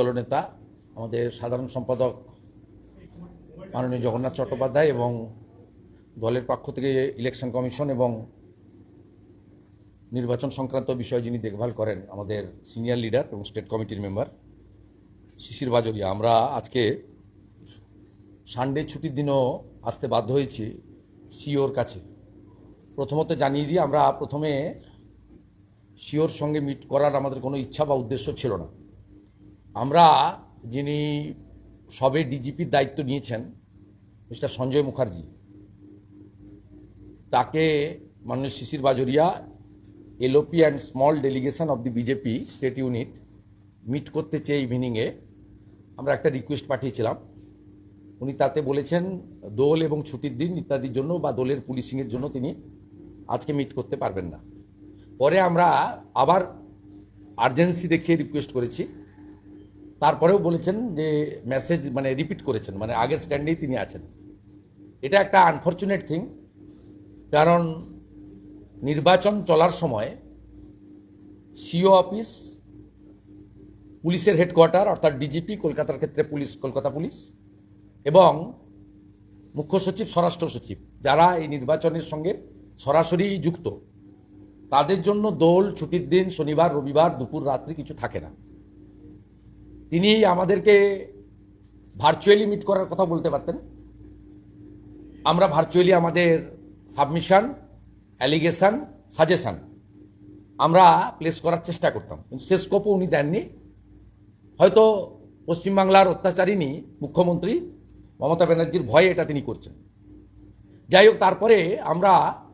দলনেতা, আমাদের সাধারণ সম্পাদক মাননীয় জগন্নাথ চট্টোপাধ্যায় এবং দলের পক্ষ থেকে ইলেকশন কমিশন এবং নির্বাচন সংক্রান্ত বিষয় যিনি দেখভাল করেন আমাদের সিনিয়র লিডার এবং স্টেট কমিটির মেম্বার শিশির বাজরিয়া, আমরা আজকে সানডে ছুটির দিনও আসতে বাধ্য হয়েছি সিওর কাছে। প্রথমত জানিয়ে দিই, আমরা প্রথমে সিওর সঙ্গে মিট করার আমাদের কোনো ইচ্ছা বা উদ্দেশ্য ছিল না। আমরা যিনি সবে ডিজিপির দায়িত্ব নিয়েছেন, মিস্টার সঞ্জয় মুখার্জি, তাকে মাননীয় Shishir Bajoria, LOP and small delegation of the BJP state unit meet করতে চেয়ে ইভিনিংয়ে আমরা একটা রিকোয়েস্ট পাঠিয়েছিলাম। উনি তাতে বলেছেন, দোল এবং ছুটির দিন ইত্যাদির জন্য বা দোলের পুলিশিংয়ের জন্য তিনি আজকে মিট করতে পারবেন না। পরে আমরা আবার আর্জেন্সি দেখিয়ে রিকোয়েস্ট করেছি। তারপরেও বলেছেন যে মেসেজ মানে রিপিট করেছেন মানে আগের স্ট্যান্ডেই তিনি আছেন। এটা একটা আনফর্চুনেট থিং কারণ নির্বাচন চলার সময় সিও অফিস পুলিশের হেডকোয়ার্টার অর্থাৎ ডিজিপি কলকাতার ক্ষেত্রে পুলিশ, কলকাতা পুলিশ, এবং মুখ্য সচিব, স্বরাষ্ট্র সচিব, যারা এই নির্বাচনের সঙ্গে সরাসরি যুক্ত, তাদের জন্য দোল, ছুটির দিন, শনিবার, রবিবার, দুপুর, রাত্রি কিছু থাকে না। তিনি আমাদেরকে ভার্চুয়ালি মিট করার কথা বলতে পারতেন। আমরা ভার্চুয়ালি আমাদের সাবমিশন অ্যালিগেশন সাজেশন আমরা প্লেস করার চেষ্টা করতাম। কিন্তু সে স্কোপও উনি দেননি। হয়তো পশ্চিমবাংলার অত্যাচারিণী মুখ্যমন্ত্রী মমতা ব্যানার্জির ভয়ে এটা তিনি করছেন। যাই হোক, তারপরে আমরা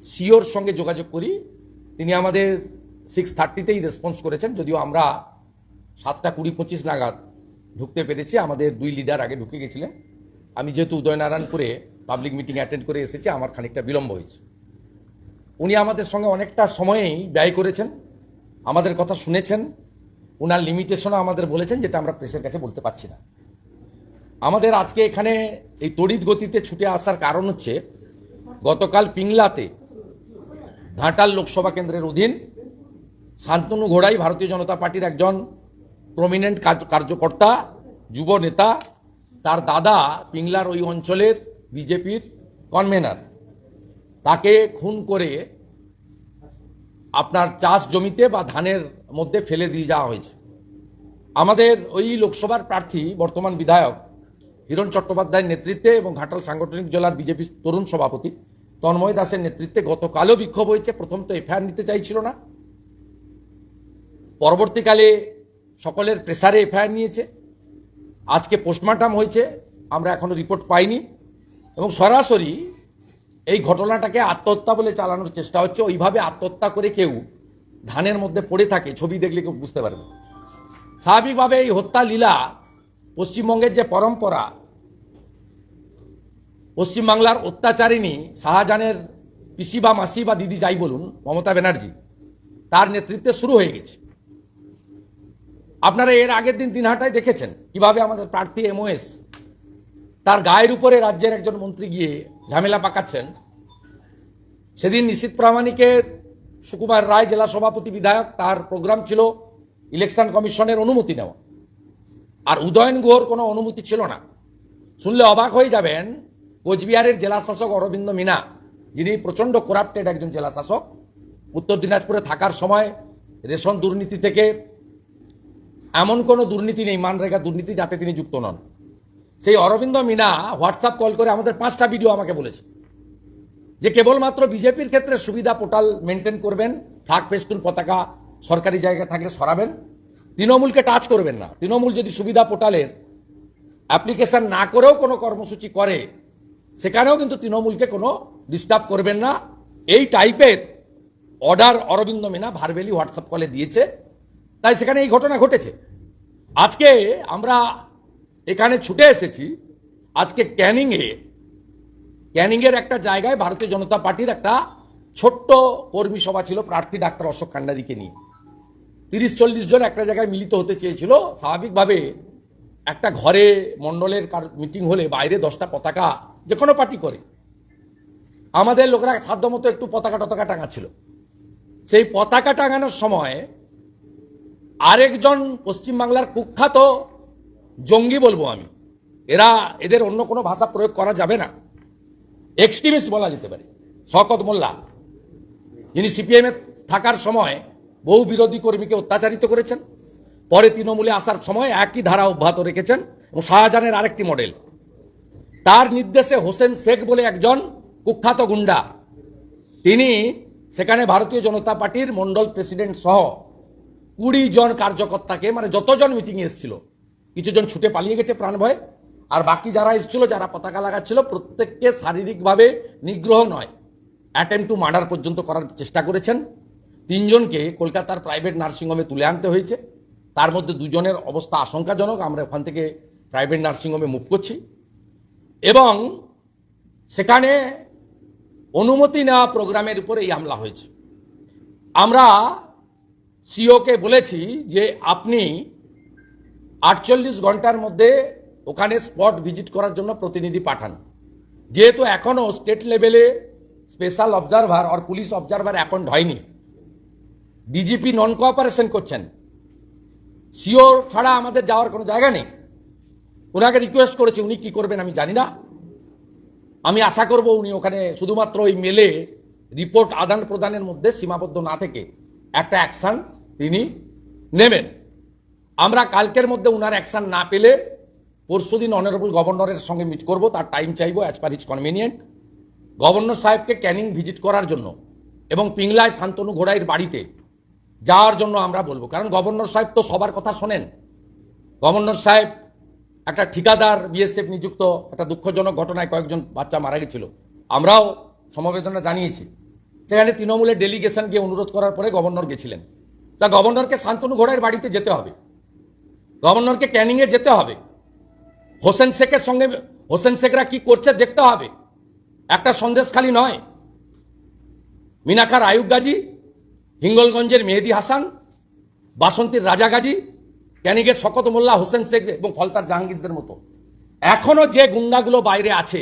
সিওর সঙ্গে যোগাযোগ করি। তিনি আমাদের সিক্স থার্টিতেই রেসপন্স করেছেন, যদিও আমরা সাতটা কুড়ি পঁচিশ নাগাদ ঢুকতে পেরেছি। আমাদের দুই লিডার আগে ঢুকে গেছিলেন। আমি যেহেতু উদয়নারায়ণপুরে পাবলিক মিটিং অ্যাটেন্ড করে এসেছি, আমার খানিকটা বিলম্ব হয়েছে। উনি আমাদের সঙ্গে অনেকটা সময়েই ব্যয় করেছেন, আমাদের কথা শুনেছেন ওনার লিমিটেশনও আমাদের বলেছেন, যেটা আমরা প্রেসের কাছে বলতে পারছি না। আমাদের আজকে এখানে এই তড়িৎ গতিতে ছুটে আসার কারণ হচ্ছে, গতকাল পিংলাতে ঘাটাল লোকসভা কেন্দ্রের অধীন শান্তনু ঘোড়াই ভারতীয় জনতা পার্টির একজন প্রমিনেন্ট কার্যকর্তা, যুব নেতা, তার দাদা পিংলার ওই অঞ্চলের বিজেপির কনভেনার তাকে খুন করে আপনার চাষ জমিতে বা ধানের মধ্যে ফেলে দিয়ে যাওয়া হয়েছে। আমাদের ওই লোকসভার প্রার্থী, বর্তমান বিধায়ক হিরণ চট্টোপাধ্যায়ের নেতৃত্বে এবং ঘাটাল সাংগঠনিক জেলার বিজেপি তরুণ সভাপতি তন্ময় দাসের নেতৃত্বে গতকালও বিক্ষোভ হয়েছে। প্রথম তো এফআইআর নিতে চাইছিল না। পরবর্তীকালে সকলের প্রেসারে এফআইআর নিয়েছে। আজকে পোস্টমর্টম হয়েছে, আমরা এখনও রিপোর্ট পাইনি। এবং সরাসরি এই ঘটনাটাকে আত্মহত্যা বলে চালানোর চেষ্টা হচ্ছে। ওইভাবে আত্মহত্যা করে কেউ ধানের মধ্যে পড়ে থাকে, ছবি দেখলে কেউ বুঝতে পারবে স্বাভাবিকভাবে এই হত্যা লীলা পশ্চিমবঙ্গের যে পরম্পরা, পশ্চিমবাংলার অত্যাচারিণী শাহজাহানের পিসি বা মাসি বা দিদি যাই বলুন, মমতা ব্যানার্জি, তার নেতৃত্বে শুরু হয়ে গেছে। আপনারা এর আগের দিন দিনহাটায় দেখেছেন কীভাবে আমাদের প্রার্থী এমওএস তার গায়ের উপরে রাজ্যের একজন মন্ত্রী গিয়ে ঝামেলা পাকাচ্ছেন। সেদিন নিশীত প্রামাণিকের সুকুমার রায় জেলা সভাপতি বিধায়ক তার প্রোগ্রাম ছিল ইলেকশন কমিশনের অনুমতি নেওয়া। আর উদয়ন গুহর কোনো অনুমতি ছিল না। শুনলে অবাক হয়ে যাবেন কোচবিহারের জেলা শাসক অরবিন্দ মিনা, যিনি প্রচণ্ড করাপ্টেড একজন জেলা শাসক উত্তর দিনাজপুরে থাকার সময় রেশন দুর্নীতি থেকে এমন কোনো দুর্নীতি নেই, মানরেগা দুর্নীতি যাতে তিনি যুক্ত নন। সেই অরবিন্দ মিনা হোয়াটসঅ্যাপ কল করে আমাদের পাঁচটা ভিডিও আমাকে বলেছে। যে কেবলমাত্র বিজেপির ক্ষেত্রে সুবিধা পোর্টাল মেনটেন করবেন ফ্লাগ পেস্টুন পতাকা সরকারি জায়গায় থাকলে সরাবেন, তৃণমূলকে টাচ করবেন না। তৃণমূল যদি সুবিধা পোর্টালের অ্যাপ্লিকেশন না করেও কোনো কর্মসূচি করে, সেখানেও কিন্তু তৃণমূলকে কোনো ডিস্টার্ব করবেন না। এই টাইপের order Arvind Meena verbally WhatsApp কলে দিয়েছে। তাই সেখানে এই ঘটনা ঘটেছে। আজকে আমরা এখানে ছুটে এসেছি। আজকে ক্যানিংয়ে। ক্যানিংয়ের একটা জায়গায় ভারতীয় জনতা পার্টির একটা ছোট্ট কর্মী সভা ছিল, প্রার্থী ডাক্তার অশোক কান্ডারিকে নিয়ে। তিরিশ, চল্লিশ জন একটা জায়গায় মিলিত হতে চেয়েছিল। স্বাভাবিকভাবে একটা ঘরে মণ্ডলের মিটিং হলে বাইরে দশটা পতাকা যে কোনো পার্টি করে। আমাদের লোকরা সাধ্যমতো একটু পতাকা টতাকা টাঙাচ্ছিল। সেই পতাকা টাঙানোর সময় আরেকজন পশ্চিমবাংলার কুখ্যাত জঙ্গি বলব আমি। এরা এদের অন্য কোনো ভাষা প্রয়োগ করা যাবে না। এক্সট্রিমিস্ট বলা যেতে পারে। শকত মোল্লা, যিনি সিপিএমে থাকার সময় বহু বিরোধী কর্মীকে অত্যাচারিত করেছেন, পরে তৃণমূলে আসার সময় একই ধারা অব্যাহত রেখেছেন এবং শাহজাহানের আরেকটি মডেল। তার নির্দেশে হোসেন শেখ বলে একজন কুখ্যাত গুন্ডা। তিনি সেখানে ভারতীয় জনতা পার্টির মন্ডল প্রেসিডেন্ট সহ কুড়ি জন কার্যকর্তাকে মানে যতজন মিটিংয়ে এসেছিল, কিছুজন ছুটে পালিয়ে গেছে প্রাণ ভয়ে, আর বাকি যারা এসেছিল, যারা পতাকা লাগাচ্ছিল, প্রত্যেককে শারীরিকভাবে নিগ্রহ নয় অ্যাটেম্প টু মার্ডার পর্যন্ত করার চেষ্টা করেছেন। তিনজনকে কলকাতার প্রাইভেট নার্সিংহোমে তুলে আনতে হয়েছে। তার মধ্যে দুজনের অবস্থা আশঙ্কাজনক, আমরা ওখান থেকে প্রাইভেট নার্সিংহোমে মুভ করছি। এবং সেখানে অনুমতি নেওয়া প্রোগ্রামের উপর এই হামলা হয়েছে। আমরা সিওকে বলেছি যে আপনি আটচল্লিশ ঘণ্টার মধ্যে ওখানে স্পট ভিজিট করার জন্য প্রতিনিধি পাঠান। যেহেতু এখনও স্টেট লেভেলে স্পেশাল অবজারভার আর পুলিশ অবজারভার অ্যাপয়েন্ট হয়নি। ডিজিপি নন কোঅপারেশন করছেন। সিও ছাড়া আমাদের যাওয়ার কোনো জায়গা নেই। ওনাকে রিকোয়েস্ট করেছি, উনি কি করবেন আমি জানি না। আমি আশা করব উনি ওখানে শুধুমাত্র ওই মেলে রিপোর্ট আদান প্রদানের মধ্যে সীমাবদ্ধ না থেকে একটা অ্যাকশন তিনি নেবেন। আমরা কালকের মধ্যে উনার অ্যাকশন না পেলে পরশু দিন অনারেবল গভর্নরের সঙ্গে মিট করব, তার টাইম চাইব as per his convenient governor সাহেবকে ক্যানিং ভিজিট করার জন্য এবং পিংলায় শান্তনু ঘোড়াইয়ের বাড়িতে যাওয়ার জন্য আমরা বলব। কারণ গভর্নর সাহেব তো সবার কথা শোনেন। গভর্নর সাহেব একটা ঠিকাদার বিএসএফ নিযুক্ত, একটা দুঃখজনক ঘটনায় কয়েকজন বাচ্চা মারা গেছিল। আমরাও সমবেদনা জানিয়েছি। সেখানে তৃণমূলের ডেলিগেশন গিয়ে অনুরোধ করার পরে গভর্নর গেছিলেন। তা গভর্নরকে শান্তনু ঘোড়াইয়ের বাড়িতে যেতে হবে। গভর্নরকে ক্যানিংয়ে যেতে হবে। হোসেন শেখের সঙ্গে, হোসেন শেখরা কি করছে দেখতে হবে। একটা সন্দেশখালি নয়। মিনাখার আয়ুব গাজী, হিঙ্গলগঞ্জের মেহেদি হাসান, বাসন্তীর রাজা গাজী ক্যানিগের শকত মোল্লা, হোসেন শেখ এবং ফলতার জাহাঙ্গীরদের মতো। এখনও যে গুন্ডাগুলো বাইরে আছে,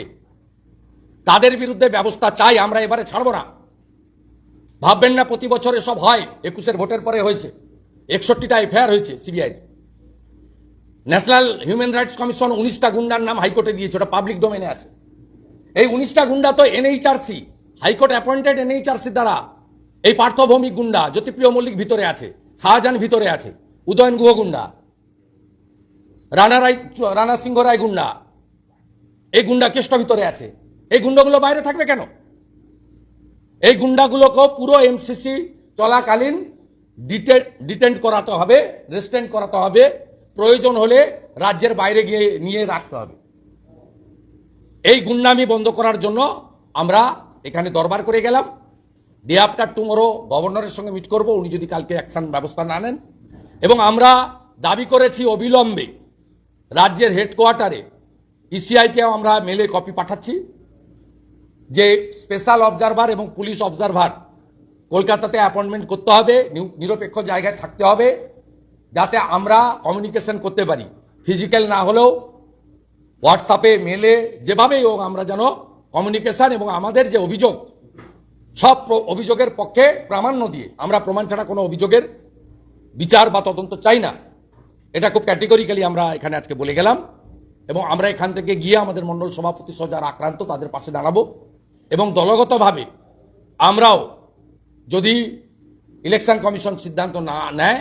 তাদের বিরুদ্ধে ব্যবস্থা চাই, আমরা এবারে ছাড়বো না। ভাববেন না প্রতি বছর এসব হয়। একুশের ভোটের পরে হয়েছে। একষট্টিটা এফআইআর হয়েছে CBI national human rights commission উনিশটা গুন্ডার নাম হাইকোর্টে দিয়েছে, ওটা পাবলিক ডোমেনে আছে। এই উনিশটা গুন্ডা তো এনএইচআরসি হাইকোর্ট অ্যাপয়েন্টেড এনএইচআরসি দ্বারা এই পার্থভৌমিক গুন্ডা, জ্যোতিপ্রিয় মল্লিক ভিতরে আছে, শাহজাহান ভিতরে আছে, উদয়ন গুহ গুন্ডা, রানা রায়, রানা সিংহ রায় গুন্ডা, এই গুন্ডা কেষ্ট ভিতরে আছে। এই গুন্ডাগুলো বাইরে থাকবে কেন? এই গুন্ডাগুলোকেও পুরো এমসিসি চলাকালীন ডিটেন্ট করাতে হবে রেস্টেন্ট করাতে হবে। প্রয়োজন হলে রাজ্যের বাইরে গিয়ে নিয়ে রাখতে হবে। এই গুন্ডামি বন্ধ করার জন্য আমরা এখানে দরবার করে গেলাম। ডে আফটার টুমোরো গভর্নরের সঙ্গে মিট করব, উনি যদি কালকে অ্যাকশন ব্যবস্থা না নেন। এবং আমরা দাবি করেছি অবিলম্বে রাজ্যের হেডকোয়ার্টারে ইসিআইকে আমরা মেলে কপি পাঠাচ্ছি। যে স্পেশাল অবজারভার এবং পুলিশ অবজারভার কলকাতাতে অ্যাপয়েন্টমেন্ট করতে হবে নিরপেক্ষ জায়গায় থাকতে হবে, যাতে আমরা কমিউনিকেশন করতে পারি। ফিজিক্যাল না হলেও হোয়াটসঅ্যাপে মেলে যেভাবেই হোক আমরা যেন কমিউনিকেশন এবং আমাদের যে অভিযোগ, সব অভিযোগের পক্ষে প্রামাণ্য দিয়ে, আমরা প্রমাণ ছাড়া কোনো অভিযোগের বিচার বা তদন্ত চাই না। এটা খুব ক্যাটেগরিক্যালি আমরা এখানে আজকে বলে গেলাম। এবং আমরা এখান থেকে গিয়ে আমাদের মণ্ডল সভাপতি সহ যারা আক্রান্ত, তাদের পাশে দাঁড়াবো। এবং দলগতভাবে আমরাও যদি ইলেকশন কমিশন সিদ্ধান্ত না নেয়,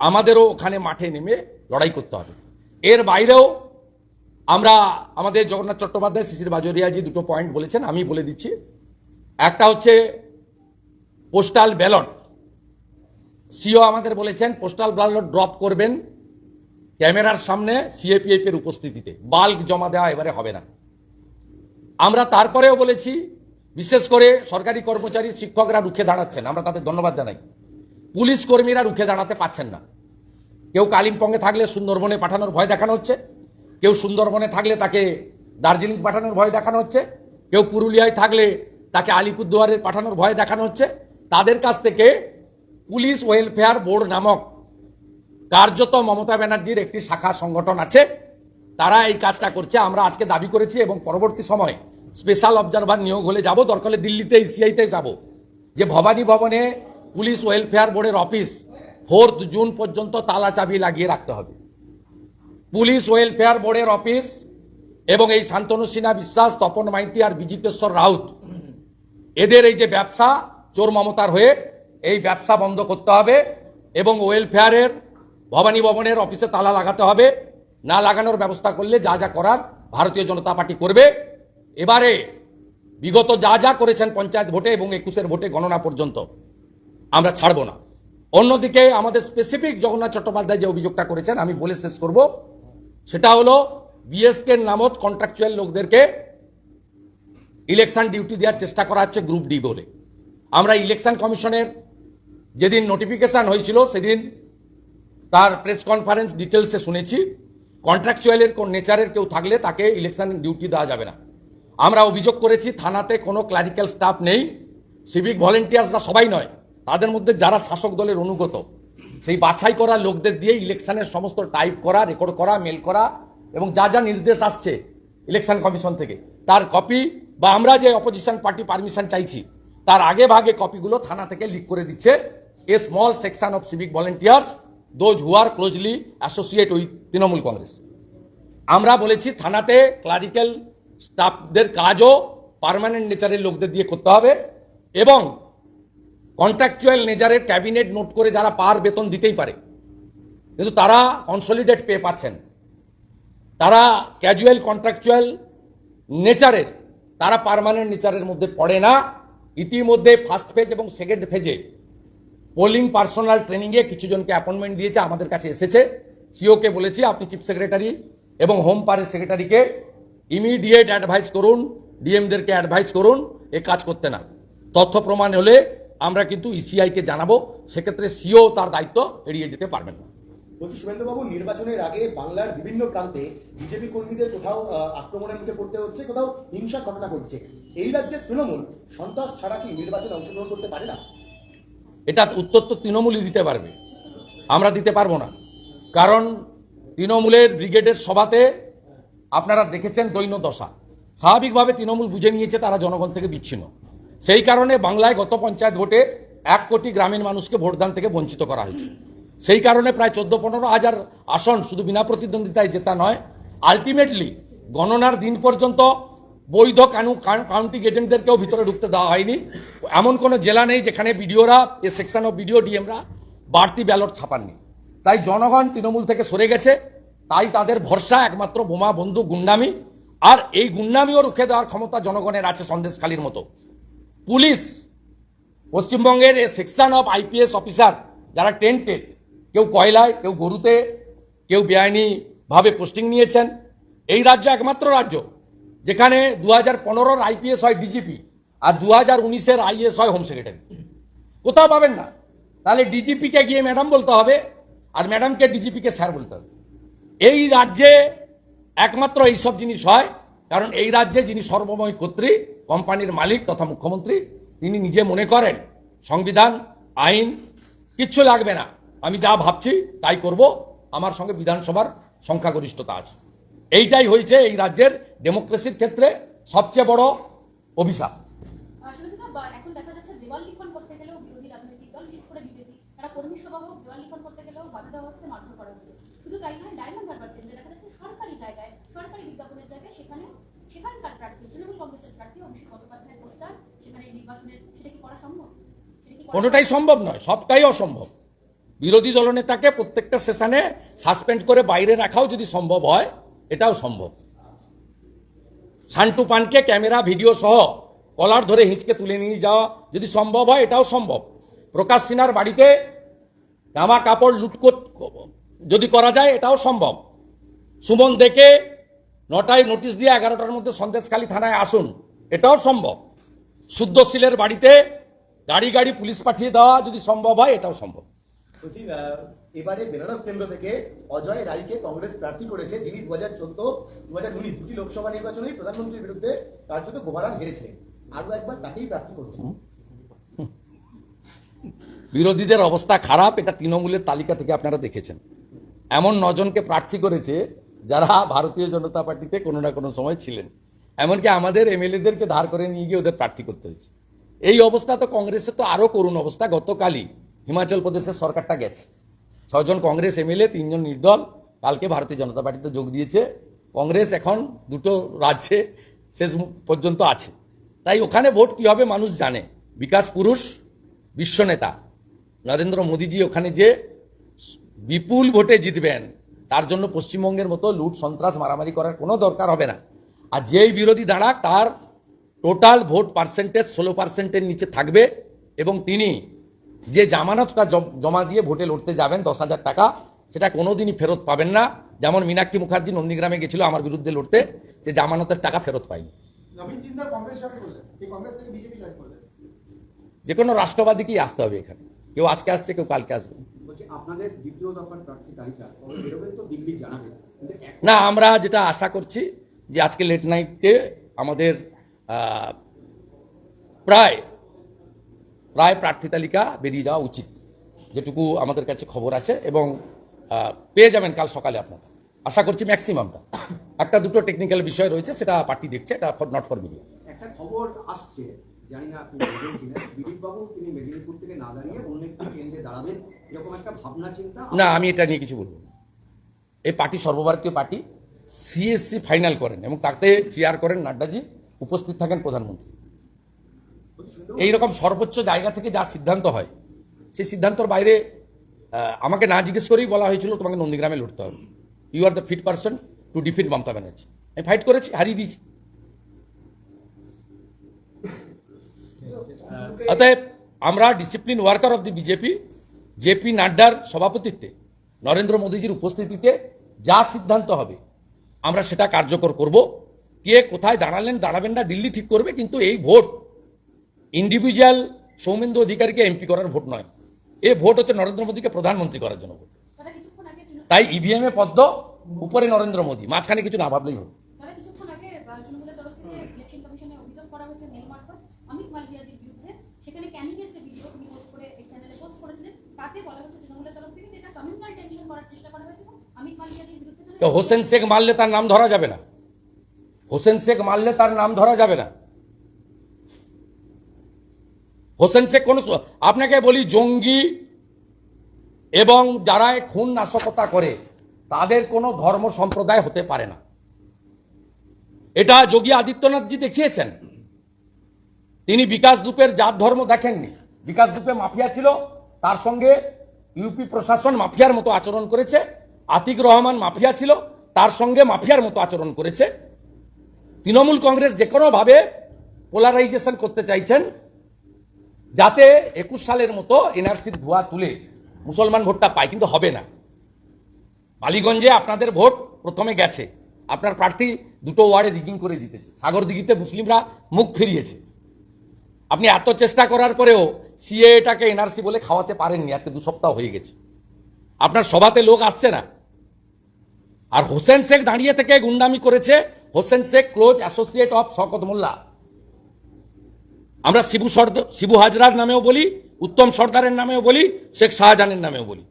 আমাদেরও ওখানে মাঠে নেমে লড়াই করতে হবে। এর বাইরেও আমরা আমাদের জগন্নাথ চট্টোপাধ্যায়, শিশির বাজরিয়াজি দুটো পয়েন্ট বলেছেন, আমি বলে দিচ্ছি। একটা হচ্ছে পোস্টাল ব্যালট সিও আমাদের বলেছেন পোস্টাল ব্যালট ড্রপ করবেন ক্যামেরার সামনে সিএপিএফ এর উপস্থিতিতে। বাল্ক জমা দেওয়া এবারে হবে না। আমরা তারপরেও বলেছি, বিশেষ করে সরকারি কর্মচারী শিক্ষকরা রুখে দাঁড়াচ্ছেন, আমরা তাদের ধন্যবাদ জানাই। পুলিশ কর্মীরা রুখে দাঁড়াতে পারছেন না। কেউ কালিম্পংয়ে থাকলে সুন্দরবনে পাঠানোর ভয় দেখানো হচ্ছে, কেউ সুন্দরবনে থাকলে তাকে দার্জিলিং পাঠানোর ভয় দেখানো হচ্ছে, কেউ পুরুলিয়ায় থাকলে তাকে আলিপুরদুয়ারে পাঠানোর ভয় দেখানো হচ্ছে। তাদের কাছ থেকে পুলিশ ওয়েলফেয়ার বোর্ড নামক কার্যত মমতা ব্যানার্জির একটি শাখা সংগঠন আছে। তারা এই কাজটা করছে, আমরা আজকে দাবি করেছি এবং পরবর্তী সময় স্পেশাল অবজারভার নিয়োগ হলে যাব। দরকার হলে দিল্লিতে ইসিআইতে যাব। যে ভবানী ভবনে পুলিশ ওয়েলফেয়ার বোর্ডের অফিস ফোর্থ জুন পর্যন্ত তালা চাবি লাগিয়ে রাখতে হবে। পুলিশ ওয়েলফেয়ার বোর্ডের অফিস এবং এই শান্তনু সিনহা বিশ্বাস, তপন মাইতি আর বিজিতেশ্বর রাউত, এদের এই যে ব্যবসা, চোর মমতার হয়ে এই ব্যবসা বন্ধ করতে হবে এবং ওয়েলফেয়ারের ভবানী ভবনের অফিসে তালা লাগাতে হবে। না লাগানোর ব্যবস্থা করলে যা যা করার ভারতীয় জনতা পার্টি করবে। এবারে বিগত যা যা করেছেন পঞ্চায়েত ভোটে এবং একুশের ভোটে গণনা পর্যন্ত, আমরা ছাড়বো না। অন্যদিকে আমাদের স্পেসিফিক জগন্নাথ চট্টোপাধ্যায় যে অভিযোগটা করেছেন, আমি বলে শেষ করব। সেটা হলো বিএসকে নামত কন্ট্রাকচুয়াল লোকদেরকে ইলেকশন ডিউটি দেওয়ার চেষ্টা করা হচ্ছে গ্রুপ ডি বলে। আমরা ইলেকশন কমিশনের যেদিন নোটিফিকেশন হয়েছিল, সেদিন তার প্রেস কনফারেন্স ডিটেলসে শুনেছি। কন্ট্রাকচুয়ালের কোন নেচারের কেউ থাকলে তাকে ইলেকশন ডিউটি দেওয়া যাবে না। আমরা অভিযোগ করেছি, থানাতে কোনো ক্লারিক্যাল স্টাফ নেই সিভিক ভলেন্টিয়ার্সরা সবাই নয়, তাদের মধ্যে যারা শাসক দলের অনুগত। সেই বাছাই করা লোকদের দিয়ে ইলেকশনের সমস্ত টাইপ করা রেকর্ড করা মেল করা এবং যা যা নির্দেশ আসছে ইলেকশন কমিশন থেকে, তার কপি বা আমরা যে অপোজিশন পার্টি পারমিশন চাইছি, তার আগে ভাগে কপিগুলো থানা থেকে লিক করে দিচ্ছে a small section of civic volunteers those who are closely associate with Trinamool Congress আমরা বলেছি থানাতে ক্লারিক্যাল স্টাফদের কাজও পার্মানেন্ট নেচারের লোকদের দিয়ে করতে হবে এবং কন্ট্রাকচুয়াল নেচারের ক্যাবিনেট নোট করে যারা পার বেতন দিতেই পারে। কিন্তু তারা কনসলিডেট পেয়ে পাচ্ছেন। তারা ক্যাজুয়াল কন্ট্রাকচুয়াল নেচারের তারা পার্মানেন্ট নেচারের মধ্যে পড়ে না। ইতিমধ্যে ফার্স্ট ফেজ এবং সেকেন্ড ফেজে পোলিং পার্সোনাল ট্রেনিংয়ে কিছু জনকে অ্যাপয়েন্টমেন্ট দিয়েছে, আমাদের কাছে এসেছে। সিওকে বলেছি, আপনি চিফ সেক্রেটারি এবং হোম পারের সেক্রেটারিকে ইমিডিয়েট অ্যাডভাইস করুন ডিএমদেরকে অ্যাডভাইস করুন, এ কাজ করতে না। তথ্য প্রমাণ হলে আমরা কিন্তু ইসিআইকে জানাব, সেক্ষেত্রে সিও তার দায়িত্ব এড়িয়ে যেতে পারবেন না। বলছি নির্বাচনের আগে বাংলার বিভিন্ন প্রান্তে বিজেপি কর্মীদের কোথাও আক্রমণের মুখে পড়তে হচ্ছে, কোথাও হিংসার ঘটনা ঘটছে। এই রাজ্যের তৃণমূল সন্ত্রাস ছাড়া কি নির্বাচনে অংশগ্রহণ করতে পারে না? এটা উত্তর তো তৃণমূলই দিতে পারবে। আমরা দিতে পারব না। কারণ তৃণমূলের ব্রিগেডের সভাতে আপনারা দেখেছেন দৈন্য দশা। স্বাভাবিকভাবে তৃণমূল বুঝে নিয়েছে তারা জনগণ থেকে বিচ্ছিন্ন। সেই কারণে বাংলায় গত পঞ্চায়েত ভোটে এক কোটি গ্রামীণ মানুষকে ভোটদান থেকে বঞ্চিত করা হয়েছে। সেই কারণে প্রায় চোদ্দ পনেরো হাজার আসন শুধু বিনা প্রতিদ্বন্দ্বিতায় জেতা নয় আলটিমেটলি গণনার দিন পর্যন্ত বৈধ কানু কাউন্টি এজেন্টদেরকেও ভিতরে ঢুকতে দেওয়া হয়নি। এমন কোনো জেলা নেই যেখানে বিডিওরা, এ সেকশন অফ বিডিও, ডিএমরা বাড়তি ব্যালট ছাপাননি। তাই জনগণ তৃণমূল থেকে সরে গেছে। তাই তাদের ভরসা একমাত্র বোমা বন্ধু গুন্ডামি। আর এই গুন্ডামিও রুখে দেওয়ার ক্ষমতা জনগণের আছে সন্দেশখালীর মতো। পুলিশ, পশ্চিমবঙ্গের a section of IPS officer যারা টেন্টেড কেউ কয়লায়, কেউ গরুতে, কেউ বেআইনিভাবে পোস্টিং নিয়েছেন। এই রাজ্য একমাত্র রাজ্য। যেখানে দু হাজার পনেরোর আইপিএস হয় ডিজিপি আর দু হাজার উনিশের আইএস হয় হোম সেক্রেটারি। কোথাও পাবেন না। তাহলে ডিজিপিকে গিয়ে ম্যাডাম বলতে হবে আর ম্যাডামকে ডিজিপিকে স্যার বলতে হবে। এই রাজ্যে একমাত্র এইসব জিনিস হয়, কারণ এই রাজ্যে যিনি সর্বময় কর্ত্রী, কোম্পানির মালিক তথা মুখ্যমন্ত্রী, তিনি নিজে মনে করেন, সংবিধান, আইন, কিচ্ছু লাগবে না। আমি যা ভাবছি তাই করব। আমার সঙ্গে বিধানসভার সংখ্যাগরিষ্ঠতা আছে। এইটাই হয়েছে এই রাজ্যের ডেমোক্রেসির ক্ষেত্রে সবচেয়ে বড় অভিশাপ। কোনোটাই সম্ভব নয় সবটাই অসম্ভব। বিরোধী দলনেতাকে প্রত্যেকটা সেশনে সাসপেন্ড করে বাইরে রাখাও যদি সম্ভব হয় এটাও সম্ভব। সান্টু পানকে ক্যামেরা, ভিডিও সহ কলার ধরে হিঁচকে তুলে নিয়ে যাওয়া যদি সম্ভব হয়, এটাও সম্ভব। প্রকাশ সিনহার বাড়িতে জামা কাপড় লুটকোট যদি করা যায়, এটাও সম্ভব। সুমন দেখে নটায় নোটিশ দিয়ে এগারোটার মধ্যে সন্দেশখালী থানায় আসুন, এটাও সম্ভব। শুদ্ধশীলের বাড়িতে গাড়ি গাড়ি পুলিশ পাঠিয়ে দেওয়া যদি সম্ভব হয়, এটাও সম্ভব। এবারে বেনারস কেন্দ্র থেকে অজয় রায়কে কংগ্রেস প্রার্থী করেছে, যিনি দু হাজার চোদ্দ দু হাজার উনিশ দুটি লোকসভা নির্বাচনে প্রধানমন্ত্রীর বিরুদ্ধে কার্যত গোভারান হেরেছিলেন। আরও একবার তাকেই প্রার্থী করছে। বিরোধীদের অবস্থা খারাপ, এটা তৃণমূলের তালিকা থেকে আপনারা দেখেছেন। এমন নজনকে প্রার্থী করেছে যারা ভারতীয় জনতা পার্টিতে কোনো না কোনো সময় ছিলেন। এমনকি আমাদের এমএলএদেরকে ধার করে নিয়ে গিয়ে ওদের প্রার্থী করতে হয়েছে। এই অবস্থা তো কংগ্রেসের তো আরও করুণ অবস্থা। গতকালই হিমাচল প্রদেশের সরকারটা গেছে। ছজন কংগ্রেস এমএলএ, তিনজন নির্দল। কালকে ভারতীয় জনতা পার্টিতে যোগ দিয়েছে। কংগ্রেস এখন দুটো রাজ্যে শেষ পর্যন্ত আছে। তাই ওখানে ভোট কী হবে মানুষ জানে। বিকাশ পুরুষ বিশ্বনেতা নরেন্দ্র মোদীজি ওখানে যে বিপুল ভোটে জিতবেন, তার জন্য পশ্চিমবঙ্গের মতো লুট, সন্ত্রাস, মারামারি করার কোনো দরকার হবে না। আর যেই বিরোধী দাঁড়াক, তার টোটাল ভোট পার্সেন্টেজ ষোলো পার্সেন্টের নিচে থাকবে এবং তিনি যে জামানতটা জমা দিয়ে ভোটে লড়তে যাবেন দশ হাজার টাকা সেটা কোনোদিনই ফেরত পাবেন না। যেমন মীনাক্ষী মুখার্জি নন্দীগ্রামে গেছিল আমার বিরুদ্ধে লড়তে সে জামানতের টাকা ফেরত পায়নি। যে কোনো রাষ্ট্রবাদীকেই আসতে হবে এখানে। কেউ আজকে আসছে কেউ কালকে আসবে। না আমরা যেটা আশা করছি যে আজকে লেট নাইটে আমাদের প্রায় প্রায় প্রার্থী তালিকা বেরিয়ে যাওয়া উচিত। যেটুকু আমাদের কাছে খবর আছে এবং পেয়ে যাবেন কাল সকালে আপনারা। আশা করছি ম্যাক্সিমামটা। একটা দুটো টেকনিক্যাল বিষয় রয়েছে সেটা পার্টি দেখছে এটা নট ফর মিডিয়া একটা খবর আসছে জানি না আপনি বলবেন কিনা দিলীপ বাবু তিনি মেদিনীপুর থেকে না দাঁড়িয়ে অন্য একটি কেন্দ্রে দাঁড়াবেন এরকম একটা ভাবনা চিন্তা না আমি এটা নিয়ে কিছু বলব না। এই পার্টি সর্বভারতীয় পার্টি সিএসসি ফাইনাল করেন এবং তাতে চেয়ার করেন নাড্ডাজি উপস্থিত থাকেন প্রধানমন্ত্রী। এইরকম সর্বোচ্চ জায়গা থেকে যা সিদ্ধান্ত হয়, সেই সিদ্ধান্তর বাইরে আমাকে না জিজ্ঞেস করেই বলা হয়েছিল, তোমাকে নন্দীগ্রামে লড়তে হবে। You are the fit person to defeat Mamata Banerjee. আমি ফাইট করেছি, হারিয়ে দিয়েছি। অতএব আমরা discipline worker of the BJP JP নাড্ডার সভাপতিত্বে, নরেন্দ্র মোদীজির উপস্থিতিতে যা সিদ্ধান্ত হবে, আমরা সেটা কার্যকর করব। কে কোথায় দাঁড়ালেন, দাঁড়াবেন না, দিল্লি ঠিক করবে, কিন্তু এই ভোট ইন্ডিভিজুয়াল সৌমেন্দু অধিকারীকে এমপি করার ভোট নয়। এ ভোট হচ্ছে নরেন্দ্র মোদীকে প্রধানমন্ত্রী করার জন্য ভোট। তাই ইভিএম এ পদ্ম উপরে নরেন্দ্র মোদী। মাঝখানে কিছু না ভাবলেই হবে। তো হোসেন শেখ মারলে তার নাম ধরা যাবে না। হোসেন শেখ মারলে তার নাম ধরা যাবে না। হোসেন শেখ কোন আপনাকে বলি জঙ্গি এবং যারা খুন নাশকতা করে, তাদের কোনো ধর্ম সম্প্রদায় হতে পারে না। এটা যোগী আদিত্যনাথজি দেখিয়েছেন। তিনি বিকাশ দুপের জাত ধর্ম দেখেননি। বিকাশ দুপে মাফিয়া ছিল, তার সঙ্গে ইউপি প্রশাসন মাফিয়ার মতো আচরণ করেছে, আতিক রহমান মাফিয়া ছিল, তার সঙ্গে মাফিয়ার মতো আচরণ করেছে। তৃণমূল কংগ্রেস যে কোনোভাবে পোলারাইজেশন করতে চাইছেন যাতে একুশ সালের মতো এনআরসির ধোয়া তুলে মুসলমান ভোটটা পায়, কিন্তু হবে না। বালিগঞ্জে আপনাদের ভোট প্রথমে গেছে। আপনার প্রার্থী দুটো ওয়ার্ডে রিগিং করে জিতেছে। সাগরদিঘিতে মুসলিমরা মুখ ফিরিয়েছে। আপনি এত চেষ্টা করার পরেও সিএটাকে এনআরসি বলে খাওয়াতে পারেননি, আজকে দু সপ্তাহ হয়ে গেছে। আপনার সভাতে লোক আসছে না। আর হোসেন শেখ দাঁড়িয়ে থেকে গুন্ডামি করেছে। Hossain Sheikh close associate of Shaukat Molla. আমরা শিবু সর্দ শিবু হাজরার নামেও বলি, উত্তম সর্দারের নামেও বলি, শেখ শাহজাহানের নামেও বলি।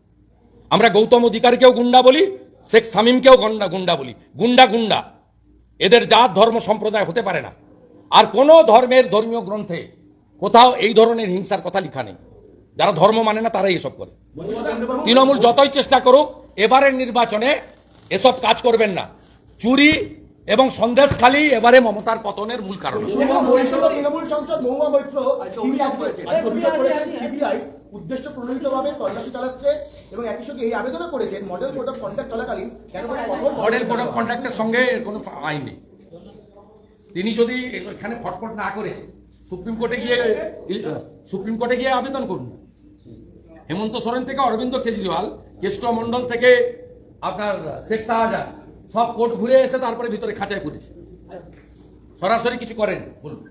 আমরা গৌতম অধিকারীকেও গুন্ডা বলি, শেখ সামিমকেও গন্ডা গুন্ডা বলি। গুন্ডা গুন্ডা। এদের জাত, ধর্ম, সম্প্রদায় হতে পারে না। আর কোনো ধর্মের ধর্মীয় গ্রন্থে কোথাও এই ধরনের হিংসার কথা লেখা নেই। যারা ধর্ম মানে না, তারাই এসব করে। তৃণমূল যতই চেষ্টা করুক, এবারের নির্বাচনে এসব কাজ করবেন না। চুরি এবং সন্দেশখালী এবারে মমতার পতনের মূল কারণ। তৃণমূল সাংসদ মহুয়া মৈত্র করেছেন সিবিআই উদ্দেশ্য প্রণোদিতভাবে তল্লাশি চালাচ্ছে এবং একই সঙ্গে এই আবেদনও করেছেন মডেল কোড অফ কন্ডাক্ট চলাকালীন মডেল কোড অফ কন্ডাক্টের সঙ্গে কোনো আইন নেই। তিনি যদি এখানে ফটফট না করে সুপ্রিম কোর্টে গিয়ে সুপ্রিম কোর্টে গিয়ে আবেদন করুন। হেমন্ত সোরেন থেকে অরবিন্দ কেজরিওয়াল কেষ্ট মন্ডল থেকে আপনার শেখ শাহজাহান। সব কোর্ট ঘুরে এসে তারপরে ভিতরে খাঁচায় পড়েছে সরাসরি কিছু করেন বলুন।